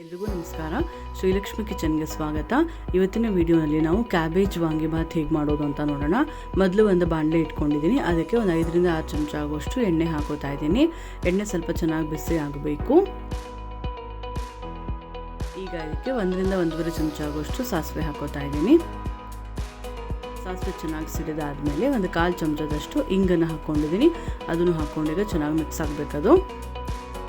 ಎಲ್ರಿಗೂ ನಮಸ್ಕಾರ. ಶ್ರೀಲಕ್ಷ್ಮಿ ಕಿಚನ್ಗೆ ಸ್ವಾಗತ. ಇವತ್ತಿನ ವಿಡಿಯೋನಲ್ಲಿ ನಾವು ಕ್ಯಾಬೇಜ್ ವಾಂಗಿಭಾತ್ ಹೇಗೆ ಮಾಡೋದು ಅಂತ ನೋಡೋಣ. ಮೊದಲು ಒಂದು ಬಾಣಲೆ ಇಟ್ಕೊಂಡಿದ್ದೀನಿ. ಅದಕ್ಕೆ ಒಂದು ಐದರಿಂದ ಆರು ಚಮಚ ಆಗುವಷ್ಟು ಎಣ್ಣೆ ಹಾಕೋತಾ ಇದ್ದೀನಿ. ಎಣ್ಣೆ ಸ್ವಲ್ಪ ಚೆನ್ನಾಗಿ ಬಿಸಿ ಆಗಬೇಕು. ಈಗ ಇದಕ್ಕೆ ಒಂದರಿಂದ ಒಂದೂವರೆ ಚಮಚ ಆಗುವಷ್ಟು ಸಾಸಿವೆ ಹಾಕೋತಾ ಇದ್ದೀನಿ. ಸಾಸಿವೆ ಚೆನ್ನಾಗಿ ಸಿಡಿದಾದಮೇಲೆ ಒಂದು ಕಾಲು ಚಮಚದಷ್ಟು ಇಂಗನ್ನು ಹಾಕ್ಕೊಂಡಿದ್ದೀನಿ ಅದನ್ನು ಹಾಕ್ಕೊಂಡೀಗ ಚೆನ್ನಾಗಿ ಮಿಕ್ಸ್ ಆಗಬೇಕದು.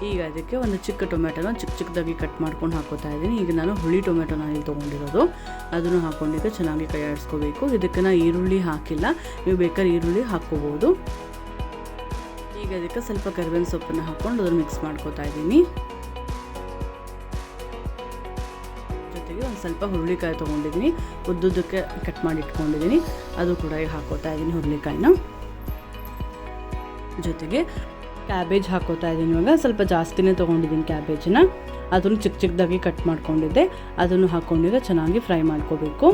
ಈಗ ಅದಕ್ಕೆ ಒಂದು ಚಿಕ್ಕ ಟೊಮೆಟೊನ ಚಿಕ್ಕ ಚಿಕ್ಕದಾಗಿ ಕಟ್ ಮಾಡ್ಕೊಂಡು ಹಾಕೋತಾ ಇದ್ದೀನಿ. ಈಗ ನಾನು ಹುಳಿ ಟೊಮೆಟೊನ ಇಲ್ಲಿ ತೊಗೊಂಡಿರೋದು. ಅದನ್ನು ಹಾಕ್ಕೊಂಡಿದ್ದೆ ಚೆನ್ನಾಗಿ ಕೈ ಆಡಿಸ್ಕೋಬೇಕು ಇದಕ್ಕೆ ನಾನು ಈರುಳ್ಳಿ ಹಾಕಿಲ್ಲ. ನೀವು ಬೇಕಾದ್ರೆ ಈರುಳ್ಳಿ ಹಾಕ್ಕೋಬೋದು. ಈಗ ಅದಕ್ಕೆ ಸ್ವಲ್ಪ ಕರಿಬೇವಿನ ಸೊಪ್ಪನ್ನು ಹಾಕ್ಕೊಂಡು ಅದನ್ನು ಮಿಕ್ಸ್ ಮಾಡ್ಕೋತಾ ಇದ್ದೀನಿ. ಜೊತೆಗೆ ಒಂದು ಸ್ವಲ್ಪ ಹುರುಳಿಕಾಯಿ ತೊಗೊಂಡಿದ್ದೀನಿ. ಉದ್ದುದ್ದಕ್ಕೆ ಕಟ್ ಮಾಡಿ ಇಟ್ಕೊಂಡಿದ್ದೀನಿ. ಅದು ಕೂಡ ಹಾಕೋತಾ ಇದ್ದೀನಿ ಹುರುಳಿಕಾಯಿನ. ಜೊತೆಗೆ ಕ್ಯಾಬೇಜ್ ಹಾಕೋತಾ ಇದ್ದೀನಿ ಇವಾಗ. ಸ್ವಲ್ಪ ಜಾಸ್ತಿನೇ ತೊಗೊಂಡಿದ್ದೀನಿ ಕ್ಯಾಬೇಜನ್ನ. ಅದನ್ನು ಚಿಕ್ಕ ಚಿಕ್ಕದಾಗಿ ಕಟ್ ಮಾಡ್ಕೊಂಡಿದ್ದೆ. ಅದನ್ನು ಹಾಕ್ಕೊಂಡಿದ್ರೆ ಚೆನ್ನಾಗಿ ಫ್ರೈ ಮಾಡ್ಕೋಬೇಕು.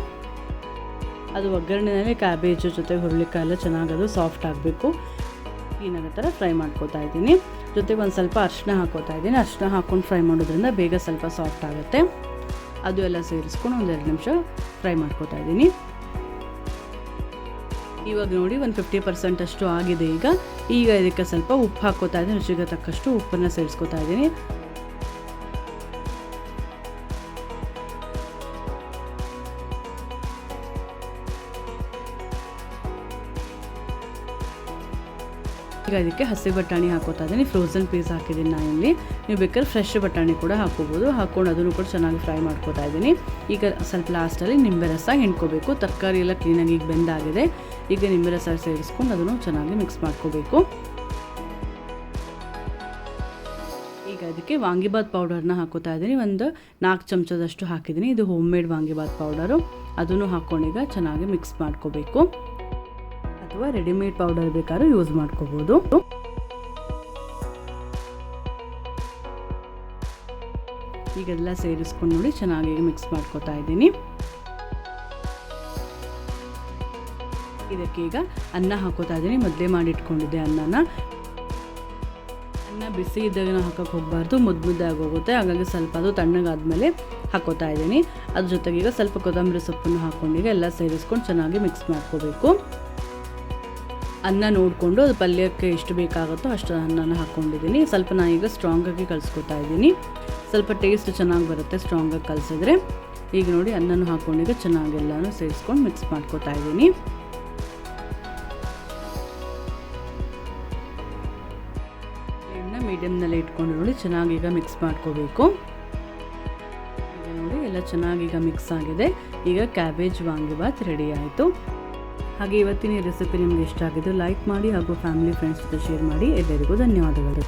ಅದು ಒಗ್ಗರಣೆಯಲ್ಲಿ ಕ್ಯಾಬೇಜು ಜೊತೆ ಹುರುಳಿಕಾಯಿ ಎಲ್ಲ ಚೆನ್ನಾಗಿ ಅದು ಸಾಫ್ಟ್ ಆಗಬೇಕು. ಏನಾಗೋ ಥರ ಫ್ರೈ ಮಾಡ್ಕೋತಾ ಇದ್ದೀನಿ. ಜೊತೆಗೆ ಒಂದು ಸ್ವಲ್ಪ ಅರಿಶಿನ ಹಾಕೋತಾ ಇದ್ದೀನಿ. ಅರಿಶಿನ ಹಾಕ್ಕೊಂಡು ಫ್ರೈ ಮಾಡೋದ್ರಿಂದ ಬೇಗ ಸ್ವಲ್ಪ ಸಾಫ್ಟ್ ಆಗುತ್ತೆ. ಅದು ಎಲ್ಲ ಸೇರಿಸ್ಕೊಂಡು ಒಂದೆರಡು ನಿಮಿಷ ಫ್ರೈ ಮಾಡ್ಕೋತಾ ಇದ್ದೀನಿ. ಇವಾಗ ನೋಡಿ ಒಂದು ಫಿಫ್ಟಿ ಪರ್ಸೆಂಟ್ ಅಷ್ಟು ಆಗಿದೆ ಈಗ. ಈಗ ಇದಕ್ಕೆ ಸ್ವಲ್ಪ ಉಪ್ಪು ಹಾಕೋತಾ ಇದ್ದೀನಿ, ರುಚಿಗೆ ತಕ್ಕಷ್ಟು ಉಪ್ಪನ್ನು ಸೇರಿಸ್ಕೊತಾ ಇದ್ದೀನಿ. ಈಗ ಇದಕ್ಕೆ ಹಸಿ ಬಟಾಣಿ ಹಾಕೋತಾ ಇದ್ದೀನಿ. ಫ್ರೋಝನ್ ಪೀಸ್ ಹಾಕಿದ್ದೀನಿ ನಾನು ಇಲ್ಲಿ. ನೀವು ಬೇಕಾದ್ರೆ ಫ್ರೆಶ್ ಬಟಾಣಿ ಕೂಡ ಹಾಕೋಬೋದು. ಹಾಕ್ಕೊಂಡು ಅದನ್ನು ಕೂಡ ಚೆನ್ನಾಗಿ ಫ್ರೈ ಮಾಡ್ಕೋತಾ ಇದ್ದೀನಿ. ಈಗ ಸ್ವಲ್ಪ ಲಾಸ್ಟಲ್ಲಿ ನಿಂಬೆ ರಸ ಹಿಂಡ್ಕೋಬೇಕು. ತರಕಾರಿ ಎಲ್ಲ ಕ್ಲೀನಾಗಿ ಈಗ ಬೆಂದಾಗಿದೆ. ಈಗ ನಿಂಬೆ ರಸ ಸೇರಿಸ್ಕೊಂಡು ಅದನ್ನು ಚೆನ್ನಾಗಿ ಮಿಕ್ಸ್ ಮಾಡ್ಕೋಬೇಕು. ಈಗ ಅದಕ್ಕೆ ವಾಂಗಿಬಾತ್ ಪೌಡರ್ನ ಹಾಕೋತಾ ಇದ್ದೀನಿ. ಒಂದು ನಾಲ್ಕು ಚಮಚದಷ್ಟು ಹಾಕಿದ್ದೀನಿ. ಇದು ಹೋಮ್ ಮೇಡ್ ವಾಂಗಿಬಾತ್ ಪೌಡರು ಅದನ್ನು ಹಾಕ್ಕೊಂಡೀಗ ಚೆನ್ನಾಗಿ ಮಿಕ್ಸ್ ಮಾಡ್ಕೋಬೇಕು. ಅಥವಾ ರೆಡಿಮೇಡ್ ಪೌಡರ್ ಬೇಕಾದ್ರೂ ಯೂಸ್ ಮಾಡ್ಕೋಬೋದು. ಈಗೆಲ್ಲ ಸೇರಿಸ್ಕೊಂಡು ನೋಡಿ ಚೆನ್ನಾಗಿ ಮಿಕ್ಸ್ ಮಾಡ್ಕೋತಾ ಇದ್ದೀನಿ. ಇದಕ್ಕೆ ಈಗ ಅನ್ನ ಹಾಕೋತಾ ಇದ್ದೀನಿ. ಮೊದಲೇ ಮಾಡಿಟ್ಕೊಂಡಿದ್ದೆ ಅನ್ನನ. ಅನ್ನ ಬಿಸಿ ಇದ್ದಾಗ ಹಾಕೋಕೆ ಹೋಗಬಾರ್ದು. ಮುದ್ದು ಮುದ್ದಾಗಿ ಹೋಗುತ್ತೆ. ಹಾಗಾಗಿ ಸ್ವಲ್ಪ ಅದು ತಣ್ಣಗಾದ್ಮೇಲೆ ಹಾಕೋತಾ ಇದ್ದೀನಿ. ಅದ್ರ ಜೊತೆಗೆ ಈಗ ಸ್ವಲ್ಪ ಕೊತ್ತಂಬರಿ ಸೊಪ್ಪನ್ನು ಹಾಕ್ಕೊಂಡೀಗ ಎಲ್ಲ ಸೇರಿಸ್ಕೊಂಡು ಚೆನ್ನಾಗಿ ಮಿಕ್ಸ್ ಮಾಡ್ಕೋಬೇಕು. ಅನ್ನ ನೋಡಿಕೊಂಡು ಅದು ಪಲ್ಯಕ್ಕೆ ಎಷ್ಟು ಬೇಕಾಗುತ್ತೋ ಅಷ್ಟು ಅನ್ನನ ಹಾಕ್ಕೊಂಡಿದ್ದೀನಿ. ಸ್ವಲ್ಪ ನಾನು ಈಗ ಸ್ಟ್ರಾಂಗಾಗಿ ಕಲಿಸ್ಕೊತಾ ಇದ್ದೀನಿ. ಸ್ವಲ್ಪ ಟೇಸ್ಟ್ ಚೆನ್ನಾಗಿ ಬರುತ್ತೆ ಸ್ಟ್ರಾಂಗಾಗಿ ಕಲಿಸಿದ್ರೆ. ಈಗ ನೋಡಿ ಅನ್ನನೂ ಹಾಕ್ಕೊಂಡಿದ್ದೆ ಚೆನ್ನಾಗೆಲ್ಲನೂ ಸೇರಿಸ್ಕೊಂಡು ಮಿಕ್ಸ್ ಮಾಡ್ಕೊತಾ ಇದ್ದೀನಿ. ಮೀಡಿಯಮ್ನಲ್ಲಿ ಇಟ್ಕೊಂಡು ನೋಡಿ ಚೆನ್ನಾಗಿ ಈಗ ಮಿಕ್ಸ್ ಮಾಡ್ಕೋಬೇಕು. ನೋಡಿ ಎಲ್ಲ ಚೆನ್ನಾಗಿ ಈಗ ಮಿಕ್ಸ್ ಆಗಿದೆ. ಈಗ ಕ್ಯಾಬೇಜ್ ವಾಂಗಿಬಾತ್ ರೆಡಿ ಆಯಿತು. ಹಾಗೆ ಇವತ್ತಿನ ರೆಸಿಪಿ ನಿಮಗೆ ಇಷ್ಟ ಆಗಿದ್ದು ಲೈಕ್ ಮಾಡಿ ಹಾಗೂ ಫ್ಯಾಮಿಲಿ ಫ್ರೆಂಡ್ಸ್ ಜೊತೆ ಶೇರ್ ಮಾಡಿ. ಎಲ್ಲರಿಗೂ ಧನ್ಯವಾದಗಳು.